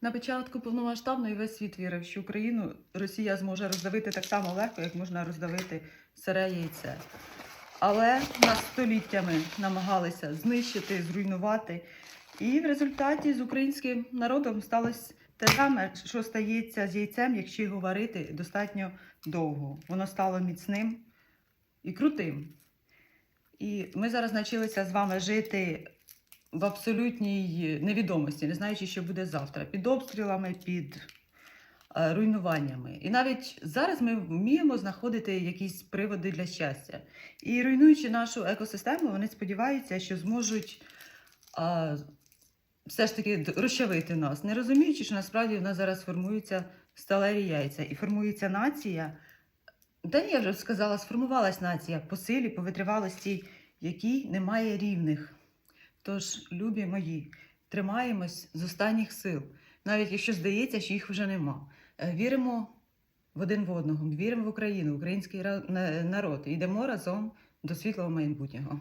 На початку повномасштабної весь світ вірив, що Україну Росія зможе роздавити так само легко, як можна роздавити сире яйце. Але нас століттями намагалися знищити, зруйнувати. І в результаті з українським народом сталося те саме, що стається з яйцем, якщо його варити достатньо довго. Воно стало міцним і крутим. І ми зараз навчилися з вами жити в абсолютній невідомості, не знаючи, що буде завтра, під обстрілами, під е, руйнуваннями. І навіть зараз ми вміємо знаходити якісь приводи для щастя. І руйнуючи нашу екосистему, вони сподіваються, що зможуть а, все ж таки розчавити нас, не розуміючи, що насправді в нас зараз формуються сталеві яйця і формується нація. Та ні, я вже сказала, сформувалась нація по силі, по витривалості, якій немає рівних. Тож, любі мої, тримаємось з останніх сил, навіть якщо здається, що їх вже нема. Е, Віримо в один в одного, віримо в Україну, український ра- народ йдемо разом до світлого майбутнього.